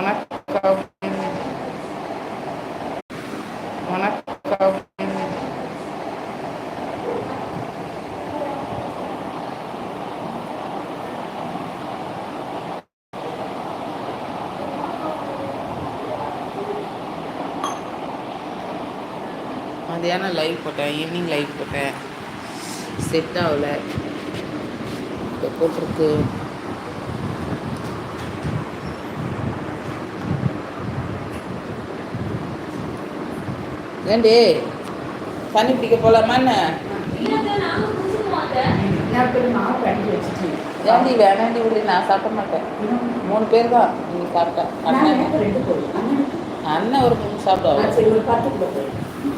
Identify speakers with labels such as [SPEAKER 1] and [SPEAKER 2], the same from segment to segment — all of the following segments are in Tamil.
[SPEAKER 1] வணக்கம் வணக்கம் மதியானம் லைவ் போட்டேன் ஈவினிங் லைவ் போட்டேன். செட் ஆகலை. போட்டிருக்கு. ஏண்டி தண்ணி பிடிக்க போகலாமா என்ன ஏண்டி வேணாண்டி விடு நான் சாப்பிட மாட்டேன் மூணு பேர் தான் நீங்கள் சாப்பிட்டேன் அண்ணன் அண்ணன் ஒரு மூணு சாப்பிடுவாங்க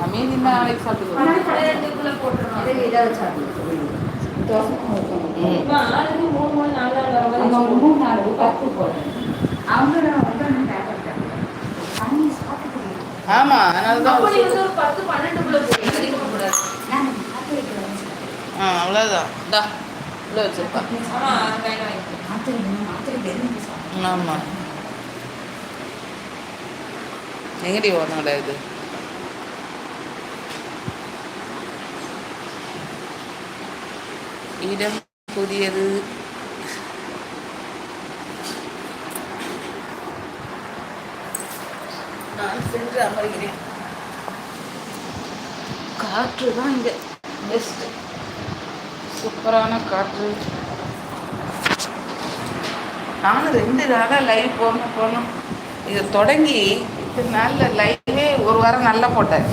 [SPEAKER 1] அமைதி நாளைக்கு சாப்பிட்டுக்கோ ஆமாம் அதனால தான் ஆ அவ்வளோதான் இந்தா உள்ள வச்சிருப்பா. ஆமாம் எங்கடி உன்னோட இது? இடம் புதியது. நான் சென்று அமர்கிறேன். காற்று தான் இங்கே பெஸ்ட் சூப்பரான காற்று. நானும் ரெண்டு நாளாக லைவ் போகணும் போகணும் இதை தொடங்கி இத்தனை நாளில் லைவே ஒரு வாரம் நல்லா போட்டேன்.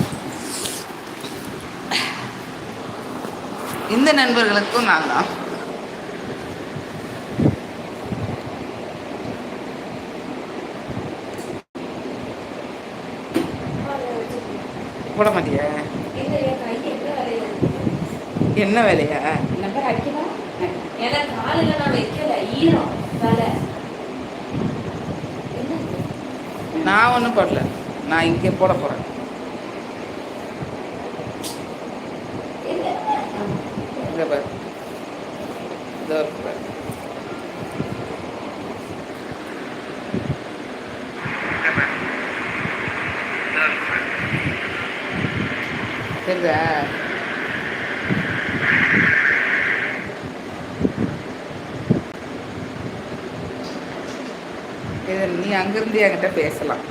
[SPEAKER 1] இந்த நண்பர்களுக்கும் நான் தான். போட மாட்டியா? என்ன வேலையா?
[SPEAKER 2] நான்
[SPEAKER 1] ஒன்றும் போடல. நான் இங்கே போட போகிறேன் இங்கே பாரு இதோ இருக்கு பாரு தெரியுதா இது நீ அங்கிருந்து என்கிட்ட பேசலாம்.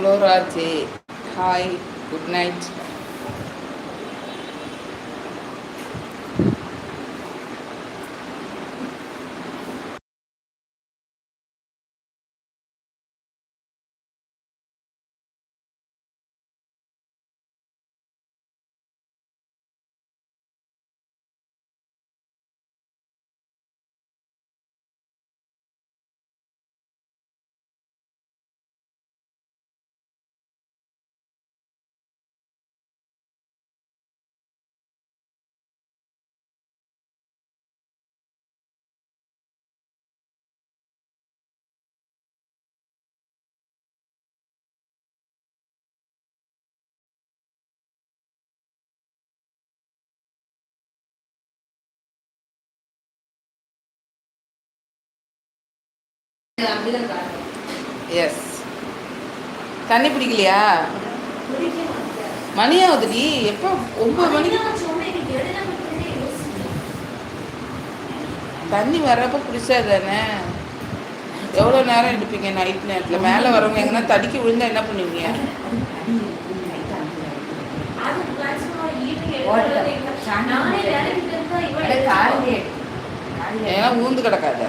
[SPEAKER 1] Flora J hi
[SPEAKER 2] good night
[SPEAKER 1] S தண்ணி பிடிக்கலையா? மணி ஆகுதுடி. எப்போ? ஒம்பது மணிக்கு. தண்ணி வர்றப்ப குடிச்சா தானே? எவ்வளோ நேரம் எடுப்பீங்க நைட் நேரத்தில்? மேலே வரவங்க எங்கன்னா தடிக்கி விழுந்தா என்ன பண்ணுவீங்க? ஏன்னா ஊந்து கிடக்காத.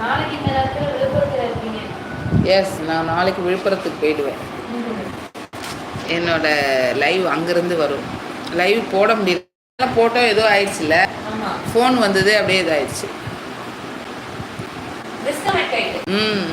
[SPEAKER 2] நாளைக்கு இந்த நேரத்துல விழுப்புரத்துல இருப்பீங்க
[SPEAKER 1] எஸ் நான் நாளைக்கு விழுப்புரத்துக்கு போயிடுவேன். என்னோட லைவ் அங்கேருந்து வரும். லைவ் போட முடியல. போட்டோ ஏதோ ஆயிடுச்சுல.
[SPEAKER 2] ஆமா.
[SPEAKER 1] ஃபோன் வந்தது அப்படியே இதாயிடுச்சு. ம்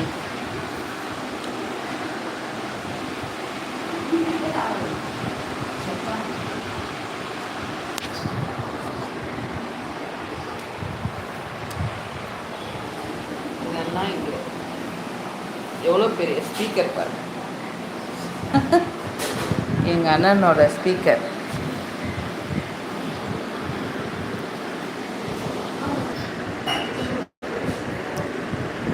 [SPEAKER 1] எவ்வளோ பெரிய ஸ்பீக்கர் பாருங்க. எங்கள் அண்ணனோட ஸ்பீக்கர்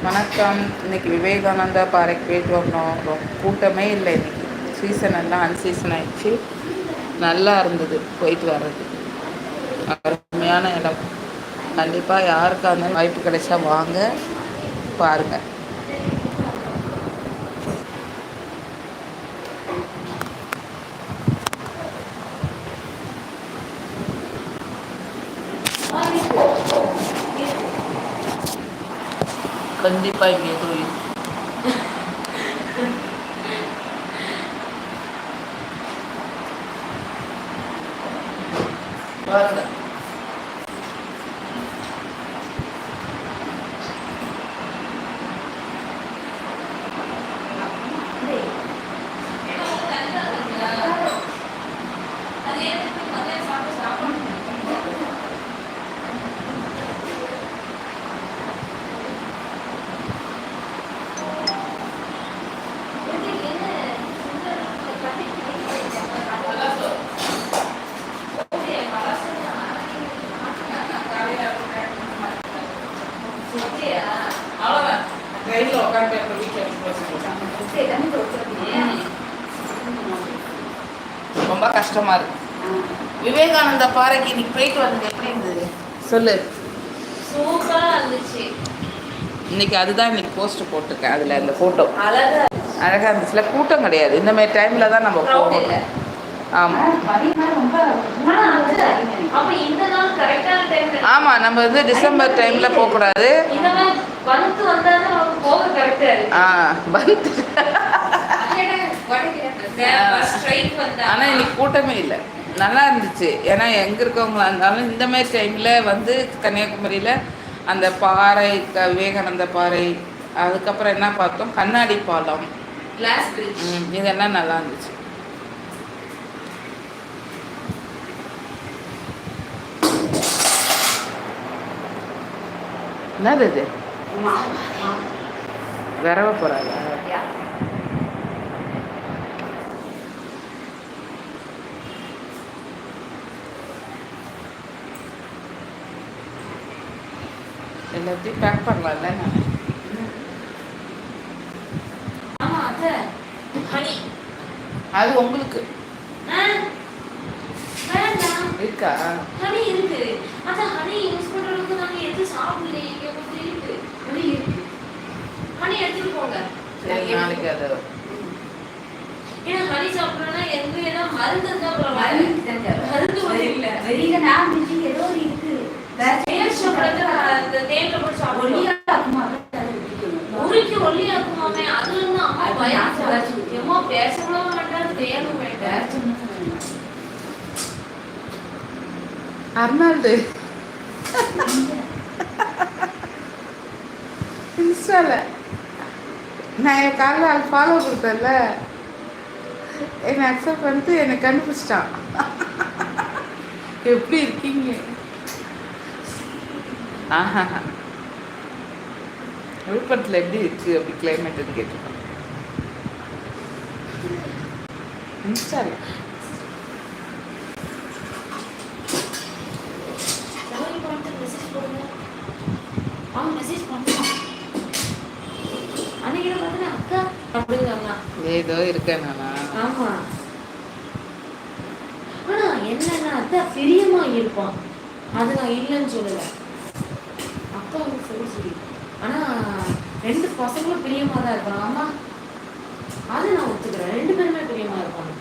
[SPEAKER 1] வணக்கம். இன்னைக்கு விவேகானந்தா பாறைக்கு போயிட்டு வரணும் ரொம்ப கூட்டமே இல்லை இன்னைக்கு. சீசன் எல்லாம் அன்சீசன் ஆயிடுச்சு. நல்லா இருந்தது போயிட்டு வர்றது. அருமையான இடம். கண்டிப்பாக யாருக்கா இருந்தாலும் வாய்ப்பு கிடைச்சா வாங்க பாருங்கள் கண்டிப்பாக இங்கே எதுவும் இல்லை. பாருங்க அவ்வளோதான் ட்ரெயினில் உட்காந்து எங்கள் வீட்டில் ரொம்ப கஷ்டமா இருக்கு. விவேகானந்தா பாறைக்கு இன்னைக்கு போயிட்டு வந்தது. எப்படி இருந்தது? சொல்லு.
[SPEAKER 2] சூப்பரா இருந்துச்சு.
[SPEAKER 1] இன்னைக்கு அதுதான் இன்னைக்கு போஸ்ட் போட்டிருக்கேன். அதில் அந்த ஃபோட்டோ
[SPEAKER 2] அழகா
[SPEAKER 1] அழகாக இருந்துச்சுல. கூட்டம் கிடையாது. இந்த மாதிரி டைமில் தான் நம்ம போகணும். ஆமாம்
[SPEAKER 2] ஆனா அது அப்ப இந்த நாள் கரெக்டான டைம்ல
[SPEAKER 1] ஆமாம் நம்ம வந்து டிசம்பர் டைமில் போகக்கூடாது.
[SPEAKER 2] இந்த மாதிரி
[SPEAKER 1] ஆனால் இன்னைக்கு கூட்டமே இல்லை. நல்லா இருந்துச்சு. ஏன்னா எங்கே இருக்கவங்களா இருந்தாலும் இந்த மாதிரி டைமில் வந்து கன்னியாகுமரியில் அந்த பாறை விவேகானந்த பாறை அதுக்கப்புறம் என்ன பார்த்தோம்? கண்ணாடி பாலம்.
[SPEAKER 2] கிளாஸ்
[SPEAKER 1] இதெல்லாம் நல்லா இருந்துச்சு. என்னது இது? விரவ போகிறாளா எல்லாத்தையும் பேக் பண்ணலாம்ல நான்
[SPEAKER 2] அத
[SPEAKER 1] உங்களுக்கு. இருக்கா?
[SPEAKER 2] ஹனி இருக்கு. அத ஹனி யூஸ் பண்றதுக்கு நாங்க எது சாப்பிடலையே இங்க கொஞ்சம் இருக்கு. ஹனி இருக்கு. ஹனி போங்க.
[SPEAKER 1] நாளைக்கு அதை.
[SPEAKER 2] ஏன்னா ஹனி சாப்பிடணும்னா எங்க ஏதாவது மருந்து அப்புறம் மருந்து ஒண்ணும் இல்ல. தேன் சாப்பிடுறது அந்த தேன்ல போட்டு சாப்பிடுவோம் உருக்கி ஒல்லியாக்குமாமே அதுல இருந்து அம்மா பயம் எம்மா வேண்டாம் வேண்டாம்
[SPEAKER 1] அர்னால்டு. இன்ஸ்டால. நான் என் காலைல ஃபாலோ கொடுத்தேன்ல. என்னை அக்செப்ட் பண்ணிட்டு என்னை கண்டுபிடிச்சிட்டான். எப்படி இருக்கீங்க? ஆஹா விழுப்புரத்தில் எப்படி இருக்கு அப்படி கிளைமேட்டுன்னு கேட்டிருக்கோம்
[SPEAKER 2] அப்படிங்கிறாங்க.
[SPEAKER 1] ஏதோ இருக்கேன் நானா.
[SPEAKER 2] ஆமா. ஆனா என்னன்னா அக்கா பிரியமா இருப்பான். அது நான் இல்லைன்னு சொல்லல. அக்கா வந்து சொல்லி சொல்லி ஆனால் ரெண்டு பசங்களும் பிரியமாக தான் இருப்பாங்க. ஆமாம் அது நான் ஒத்துக்கிறேன். ரெண்டு பேருமே பிரியமாக இருப்பாங்க.